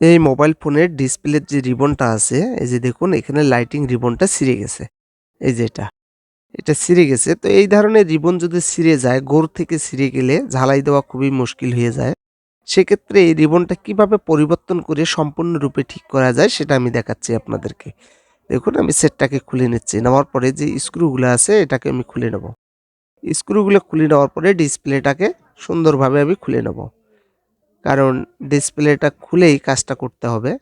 এই মোবাইল ফোনের ডিসপ্লের যে রিবনটা আছে, এই যে দেখুন, এখানে লাইটিং রিবনটা ছিঁড়ে গেছে। এই যে এটা এটা ছিঁড়ে গেছে। তো এই ধরনের রিবন যদি ছিঁড়ে যায় গোর থেকে ছিঁড়ে গেলে ঝালাই দেওয়া খুবই মুশকিল হয়ে যায়। সেক্ষেত্রে এই রিবনটা কীভাবে পরিবর্তন করে সম্পূর্ণরূপে ঠিক করা যায়, সেটা আমি দেখাচ্ছি আপনাদেরকে। দেখুন, আমি সেটটাকে খুলে নিচ্ছি। নেওয়ার পরে যে স্ক্রুগুলো আছে, এটাকে আমি খুলে নেব। স্ক্রুগুলো খুলে নেওয়ার পরে ডিসপ্লেটাকে সুন্দরভাবে আমি খুলে নেব। কারণ ডিসপ্লেটা খুলেই কাজটা করতে হবে।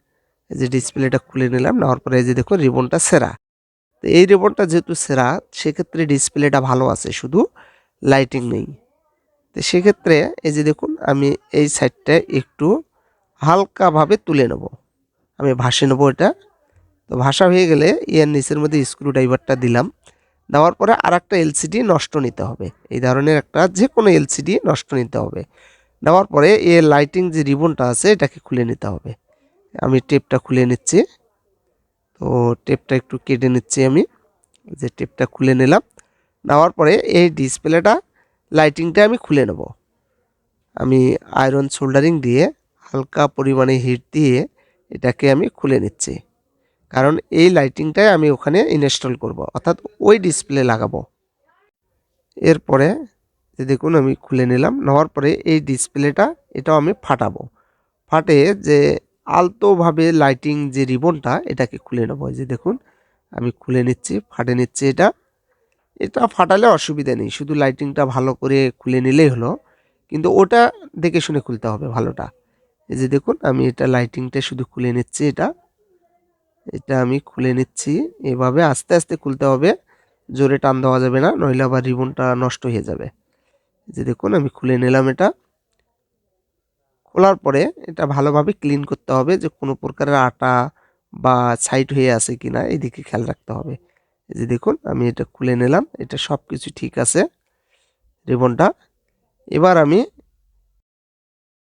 এই যে ডিসপ্লেটা খুলে নিলাম, নেওয়ার পরে এই যে দেখুন রিবনটা সেরা। তো এই রিবনটা যেহেতু সেরা, সেক্ষেত্রে ডিসপ্লেটা ভালো আছে, শুধু লাইটিং নেই। তো সেক্ষেত্রে এই যে দেখুন, আমি এই সাইডটা একটু হালকাভাবে তুলে নেব। আমি ভাসে নেব এটা। তো ভাসা হয়ে গেলে এর নিচের মধ্যে স্ক্রু ড্রাইভারটা দিলাম। দেওয়ার পরে আর একটা এলসিডি নষ্ট নিতে হবে। এই ধরনের একটা যে কোনো এলসিডি নষ্ট নিতে হবে। নেওয়ার পরে এর লাইটিং যে রিবনটা আছে, এটাকে খুলে নিতে হবে। আমি টেপটা খুলে নিচ্ছি। তো টেপটা একটু কেটে নিচ্ছি আমি। যে টেপটা খুলে নিলাম। নেওয়ার পরে এই ডিসপ্লেটা লাইটিংটা আমি খুলে নেব। আমি আয়রন সোল্ডারিং দিয়ে হালকা পরিমাণে হিট দিয়ে এটাকে আমি খুলে নিচ্ছি। কারণ এই লাইটিংটাই আমি ওখানে ইনস্টল করব। অর্থাৎ ওই ডিসপ্লে লাগাবো। এরপরে যে দেখুন আমি খুলে নিলাম, নেওয়ার পরে এই ডিসপ্লেটা এটাও আমি ফাটাবো। ফাটে যে আলতোভাবে লাইটিং যে রিবনটা, এটাকে খুলে নেব। যে দেখুন, আমি খুলে নিচ্ছি, ফাটে নিচ্ছি এটা। এটা ফাটালে অসুবিধা নেই, শুধু লাইটিংটা ভালো করে খুলে নিলেই হলো। কিন্তু ওটা দেখে শুনে খুলতে হবে ভালোটা। এই যে দেখুন, আমি এটা লাইটিংটা শুধু খুলে নিচ্ছি এটা। এটা আমি খুলে নিচ্ছি, এভাবে আস্তে আস্তে খুলতে হবে। জোরে টান দেওয়া যাবে না, নইলে আবার রিবনটা নষ্ট হয়ে যাবে। যে দেখুন, আমি খুলে নিলাম এটা। খোলার পরে এটা ভালোভাবে ক্লিন করতে হবে যে কোনো প্রকারের আটা বা সাইড হয়ে আছে কিনা, এদিকে খেয়াল রাখতে হবে। যে দেখুন, আমি এটা খুলে নিলাম, এটা সব কিছু ঠিক আছে রিবনটা এবার আমি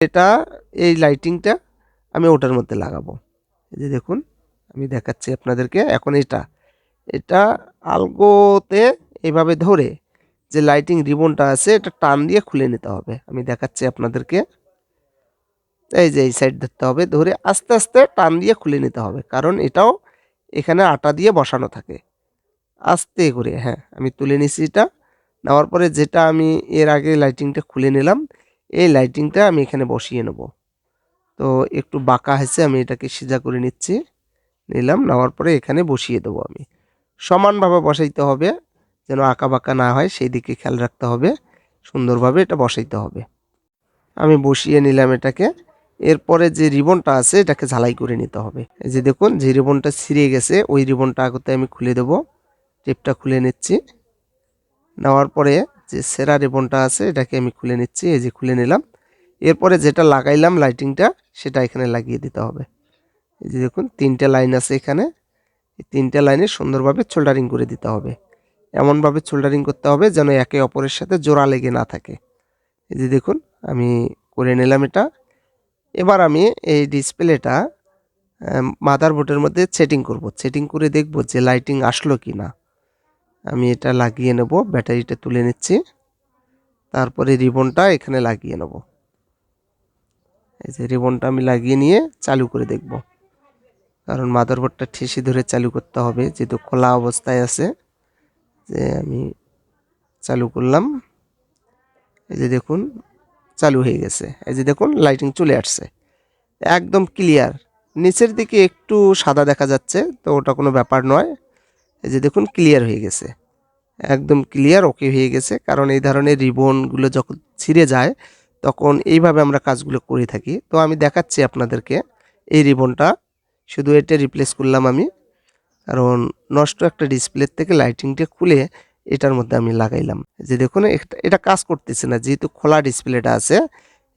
এটা, এই লাইটিংটা আমি ওটার মধ্যে লাগাবো। যে দেখুন, আমি দেখাচ্ছি আপনাদেরকে, এখন এটা এটা আলগোতে এইভাবে ধরে যে লাইটিং রিবনটা আছে, এটা টান দিয়ে খুলে নিতে হবে। আমি দেখাচ্ছি আপনাদেরকে। এই যে এই সাইড ধরতে হবে, ধরে আস্তে আস্তে টান দিয়ে খুলে নিতে হবে, কারণ এটাও এখানে আটা দিয়ে বসানো থাকে। আস্তে করে হ্যাঁ আমি তুলে নিছি এটা। নেওয়ার পরে যেটা আমি এর আগে লাইটিংটা খুলে নিলাম, এই লাইটিংটা আমি এখানে বসিয়ে নেব। তো একটু বাঁকা হয়েছে, আমি এটাকে সিজা করে নিচ্ছি। নিলাম, নেওয়ার পরে এখানে বসিয়ে দেবো আমি। সমানভাবে বসাইতে হবে। যেন বাঁকা না হয়, সেই দিকে খেয়াল রাখতে হবে। সুন্দরভাবে এটা বসাইতে হবে। আমি বসিয়ে নিলাম এটাকে। এরপরে যে রিবনটা আছে, এটাকে ঝালাই করে নিতে হবে। এই যে দেখুন, যে রিবনটা ছিঁড়ে গেছে, ওই রিবনটা আগতে আমি খুলে দেব। টেপটা খুলে নিচ্ছি। নেওয়ার পরে যে সেরা রিবনটা আছে, এটাকে আমি খুলে নিচ্ছি। এই যে খুলে নিলাম। এরপরে যেটা লাগাইলাম লাইটিংটা, সেটা এখানে লাগিয়ে দিতে হবে। এই যে দেখুন, তিনটে লাইন আছে এখানে। এই তিনটে লাইনে সুন্দরভাবে সোল্ডারিং করে দিতে হবে। এমনভাবে সোল্ডারিং করতে হবে যেন একে অপরের সাথে জোড়া লেগে না থাকে। এই যে দেখুন, আমি করে নিলাম এটা। এবার আমি এই ডিসপ্লেটা মাদারবোর্ডের মধ্যে সেটিং করব। সেটিং করে দেখব যে লাইটিং আসলো কি না আমি এটা লাগিয়ে নেব, ব্যাটারিটা তুলে নিচ্ছি। তারপরে রিবনটা এখানে লাগিয়ে নেব। এই যে রিবনটা আমি লাগিয়ে নিয়ে চালু করে দেখব। কারণ মাদারবোর্ডটা ঠেসে ধরে চালু করতে হবে, যেহেতু খোলা অবস্থায় আছে। যে আমি চালু করলাম। এই যে দেখুন, চালু হয়ে গেছে। এই যে দেখুন লাইটিং চলে আসছে। একদম ক্লিয়ার নিচের দিকে একটু সাদা দেখা যাচ্ছে, তো ওটা কোনো ব্যাপার নয়। এই যে দেখুন ক্লিয়ার হয়ে গেছে। একদম ক্লিয়ার ওকে হয়ে গেছে। কারণ এই ধরনের রিবনগুলো যখন ছিঁড়ে যায়, তখন এইভাবে আমরা কাজগুলো করে থাকি। তো আমি দেখাচ্ছি আপনাদেরকে এই রিবনটা শুধু এটা রিপ্লেস করলাম আমি। কারণ নষ্ট একটা ডিসপ্লের থেকে লাইটিংটা খুলে এটার মধ্যে আমি লাগাইলাম। যে দেখুন এটা- কাজ করতেছে না, যেহেতু খোলা ডিসপ্লেটা আছে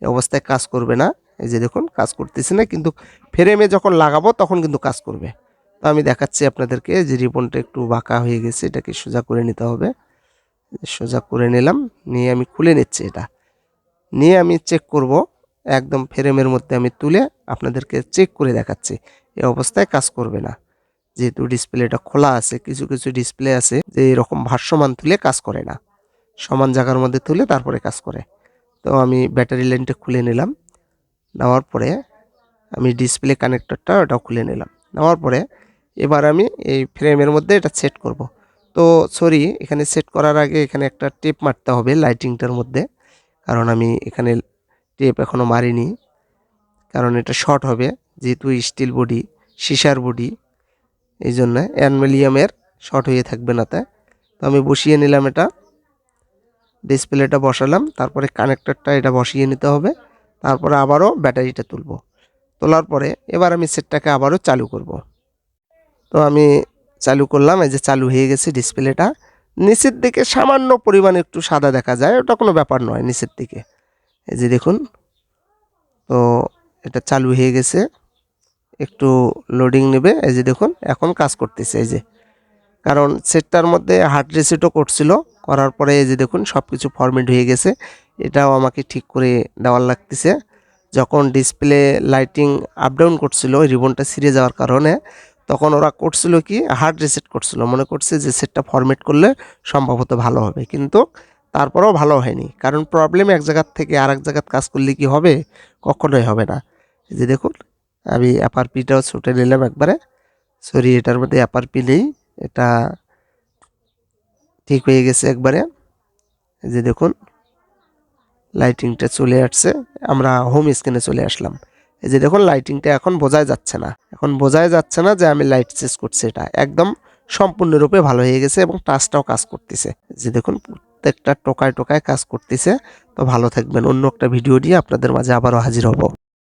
অবস্থায় কাজ করবে না। এই যে দেখুন, কাজ করতেছে না, কিন্তু ফ্রেমে যখন লাগাবো, তখন কিন্তু কাজ করবে। তো আমি দেখাচ্ছি আপনাদেরকে, যে রিবনটা একটু বাঁকা হয়ে গেছে, এটাকে সোজা করে নিতে হবে। সোজা করে নিলাম, নিয়ে আমি খুলে নিচ্ছি এটা। নিয়ে আমি চেক করব, একদম ফ্রেমের মধ্যে আমি তুলে আপনাদেরকে চেক করে দেখাচ্ছি এই অবস্থায় কাজ করবে না। যেহেতু ডিসপ্লেটা খোলা আছে, কিছু কিছু ডিসপ্লে আছে যে এরকম ভাষ্যমান তুলে কাজ করে না। সমান জায়গার মধ্যে তুলে তারপরে কাজ করে। তো আমি ব্যাটারি লাইনটা খুলে নিলাম। নেওয়ার পরে আমি ডিসপ্লে কানেক্টরটা ওটাও খুলে নিলাম। নেওয়ার পরে এবার আমি এই ফ্রেমের মধ্যে এটা সেট করব। তো সরি এখানে সেট করার আগে এখানে একটা টেপ মারতে হবে লাইটিংটার মধ্যে। কারণ আমি এখানে টেপ এখনও মারিনি। কারণ এটা শর্ট হবে। যেহেতু স্টিল বডি সিসার বডি এই জন্য অ্যানমেলিয়ামের শর্ট হয়ে থাকবে না তাই তো আমি বসিয়ে নিলাম এটা। ডিসপ্লেটা বসালাম, তারপরে কানেক্টরটা এটা বসিয়ে নিতে হবে। তারপরে আবারও ব্যাটারিটা তুলব। তোলার পরে এবার আমি সেটটাকে আবারও চালু করব। তো আমি চালু করলাম, এই যে চালু হয়ে গেছে ডিসপ্লেটা নিচের দিকে সামান্য পরিমাণে একটু সাদা দেখা যায়, ওটা কোনো ব্যাপার নয় নিচের দিকে। এই যে দেখুন, তো এটা চালু হয়ে গেছে। একটু লোডিং নেবে, এই যে দেখুন, এখন কাজ করতেছে, এই যে। কারণ সেটটার মধ্যে হার্ড রিসিটও করছিল, করার পরে এই যে দেখুন সব কিছু ফরম্যাট হয়ে গেছে। এটাও আমাকে ঠিক করে দেওয়ার লাগতেছে। যখন ডিসপ্লে লাইটিং আপ ডাউন করছিল রিবনটা ছিঁড়ে যাওয়ার কারণে, তখন ওরা করছিল কি হার্ড রিসেট করছিল। মনে করছে যে সেটটা ফরম্যাট করলে সম্ভবত ভালো হবে। কিন্তু তারপরেও ভালো হয়নি। কারণ প্রবলেম এক জায়গার থেকে আর এক জায়গার কাজ করলে কি হবে? কখনোই হবে না। যে দেখুন আমি অ্যাপার পিটাও ছুটে নিলাম একবারে। সরি এটার মধ্যে অ্যাপার পি নেই, এটা ঠিক হয়ে গেছে একবারে। যে দেখুন লাইটিংটা চলে আসছে, আমরা হোম স্ক্রিনে চলে আসলাম। এই যে দেখুন লাইটিংটা এখন বোঝাই যাচ্ছে না। এখন বোঝাই যাচ্ছে না যে আমি লাইট চেঞ্জ করছি এটা। একদম সম্পূর্ণরূপে ভালো হয়ে গেছে এবং টাচটাও কাজ করতেছে। যে দেখুন, প্রত্যেকটা টোকায় টোকায় কাজ করতেছে। তো ভালো থাকবেন। অন্য একটা ভিডিও দিয়ে আপনাদের মাঝে আবারও হাজির হব।